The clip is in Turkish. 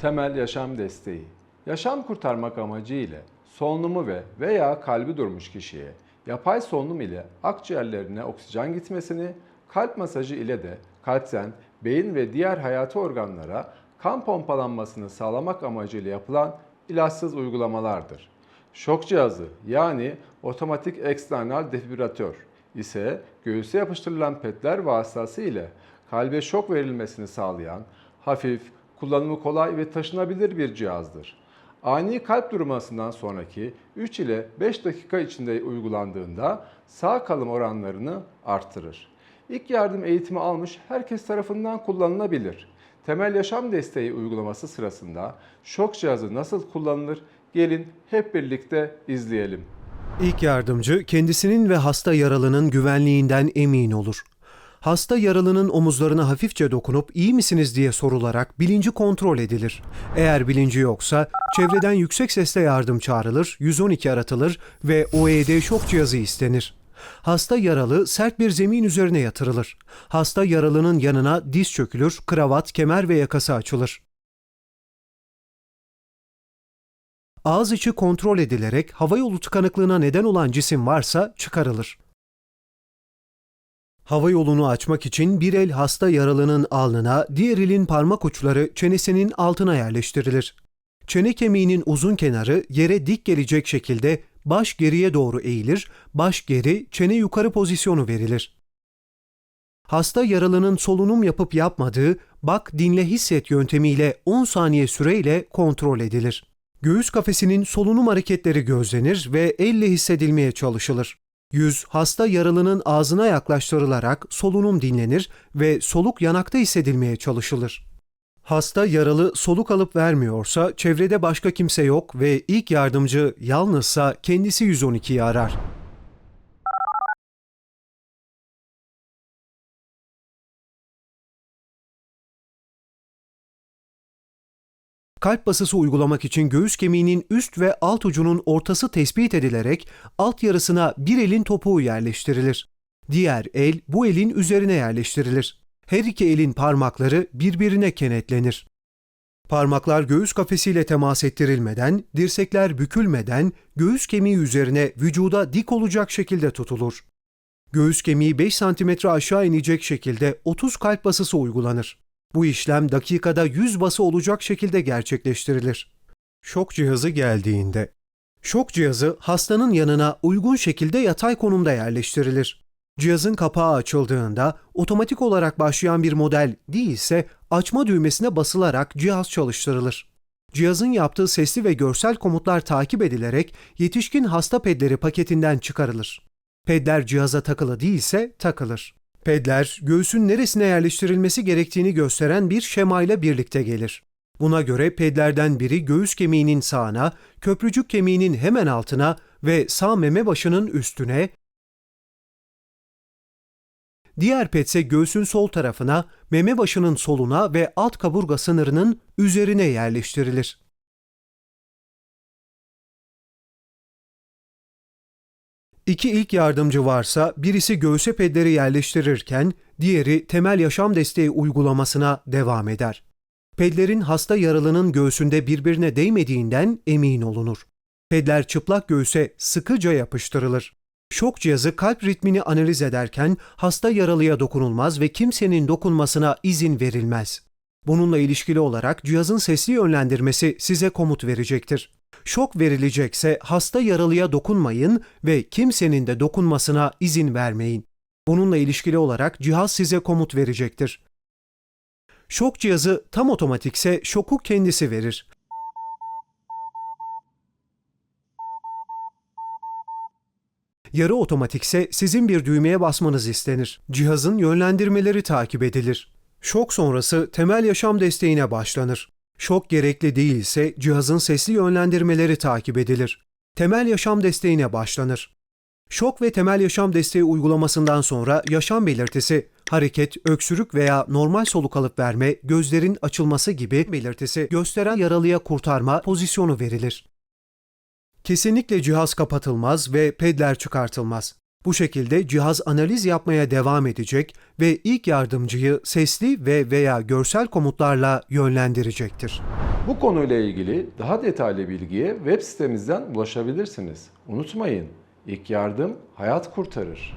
Temel yaşam desteği. Yaşam kurtarmak amacı ile solunumu ve veya kalbi durmuş kişiye yapay solunum ile akciğerlerine oksijen gitmesini, kalp masajı ile de kalpten beyin ve diğer hayati organlara kan pompalanmasını sağlamak amacıyla yapılan ilaçsız uygulamalardır. Şok cihazı yani otomatik eksternal defibrilatör ise göğüse yapıştırılan petler vasıtası ile kalbe şok verilmesini sağlayan hafif, kullanımı kolay ve taşınabilir bir cihazdır. Ani kalp durmasından sonraki 3 ile 5 dakika içinde uygulandığında sağ kalım oranlarını artırır. İlk yardım eğitimi almış herkes tarafından kullanılabilir. Temel yaşam desteği uygulaması sırasında şok cihazı nasıl kullanılır? Gelin hep birlikte izleyelim. İlk yardımcı kendisinin ve hasta yaralının güvenliğinden emin olur. Hasta yaralının omuzlarına hafifçe dokunup iyi misiniz diye sorularak bilinci kontrol edilir. Eğer bilinci yoksa çevreden yüksek sesle yardım çağrılır, 112 aratılır ve OED şok cihazı istenir. Hasta yaralı sert bir zemin üzerine yatırılır. Hasta yaralının yanına diz çökülür, kravat, kemer ve yakası açılır. Ağız içi kontrol edilerek havayolu tıkanıklığına neden olan cisim varsa çıkarılır. Hava yolunu açmak için bir el hasta yaralının alnına, diğer elin parmak uçları çenesinin altına yerleştirilir. Çene kemiğinin uzun kenarı yere dik gelecek şekilde baş geriye doğru eğilir, baş geri, çene yukarı pozisyonu verilir. Hasta yaralının solunum yapıp yapmadığı bak dinle hisset yöntemiyle 10 saniye süreyle kontrol edilir. Göğüs kafesinin solunum hareketleri gözlenir ve elle hissedilmeye çalışılır. Yüz hasta yaralının ağzına yaklaştırılarak solunum dinlenir ve soluk yanakta hissedilmeye çalışılır. Hasta yaralı soluk alıp vermiyorsa çevrede başka kimse yok ve ilk yardımcı yalnızsa kendisi 112'yi arar. Kalp basısı uygulamak için göğüs kemiğinin üst ve alt ucunun ortası tespit edilerek alt yarısına bir elin topuğu yerleştirilir. Diğer el bu elin üzerine yerleştirilir. Her iki elin parmakları birbirine kenetlenir. Parmaklar göğüs kafesiyle temas ettirilmeden, dirsekler bükülmeden göğüs kemiği üzerine vücuda dik olacak şekilde tutulur. Göğüs kemiği 5 cm aşağı inecek şekilde 30 kalp basısı uygulanır. Bu işlem dakikada 100 bası olacak şekilde gerçekleştirilir. Şok cihazı geldiğinde Şok cihazı hastanın yanına uygun şekilde yatay konumda yerleştirilir. Cihazın kapağı açıldığında otomatik olarak başlayan bir model değilse açma düğmesine basılarak cihaz çalıştırılır. Cihazın yaptığı sesli ve görsel komutlar takip edilerek yetişkin hasta pedleri paketinden çıkarılır. Pedler cihaza takılı değilse takılır. Pedler göğsün neresine yerleştirilmesi gerektiğini gösteren bir şemayla birlikte gelir. Buna göre pedlerden biri göğüs kemiğinin sağına, köprücük kemiğinin hemen altına ve sağ meme başının üstüne, diğer pedse göğsün sol tarafına, meme başının soluna ve alt kaburga sınırının üzerine yerleştirilir. İki ilk yardımcı varsa birisi göğüse pedleri yerleştirirken diğeri temel yaşam desteği uygulamasına devam eder. Pedlerin hasta yaralının göğsünde birbirine değmediğinden emin olunur. Pedler çıplak göğüse sıkıca yapıştırılır. Şok cihazı kalp ritmini analiz ederken hasta yaralıya dokunulmaz ve kimsenin dokunmasına izin verilmez. Bununla ilişkili olarak cihazın sesli yönlendirmesi size komut verecektir. Şok verilecekse hasta yaralıya dokunmayın ve kimsenin de dokunmasına izin vermeyin. Bununla ilişkili olarak cihaz size komut verecektir. Şok cihazı tam otomatikse şoku kendisi verir. Yarı otomatikse sizin bir düğmeye basmanız istenir. Cihazın yönlendirmeleri takip edilir. Şok sonrası temel yaşam desteğine başlanır. Şok gerekli değilse cihazın sesli yönlendirmeleri takip edilir. Temel yaşam desteğine başlanır. Şok ve temel yaşam desteği uygulamasından sonra yaşam belirtisi, hareket, öksürük veya normal soluk alıp verme, gözlerin açılması gibi belirtisi gösteren yaralıya kurtarma pozisyonu verilir. Kesinlikle cihaz kapatılmaz ve pedler çıkartılmaz. Bu şekilde cihaz analiz yapmaya devam edecek ve ilk yardımcıyı sesli ve veya görsel komutlarla yönlendirecektir. Bu konuyla ilgili daha detaylı bilgiye web sitemizden ulaşabilirsiniz. Unutmayın, ilk yardım hayat kurtarır.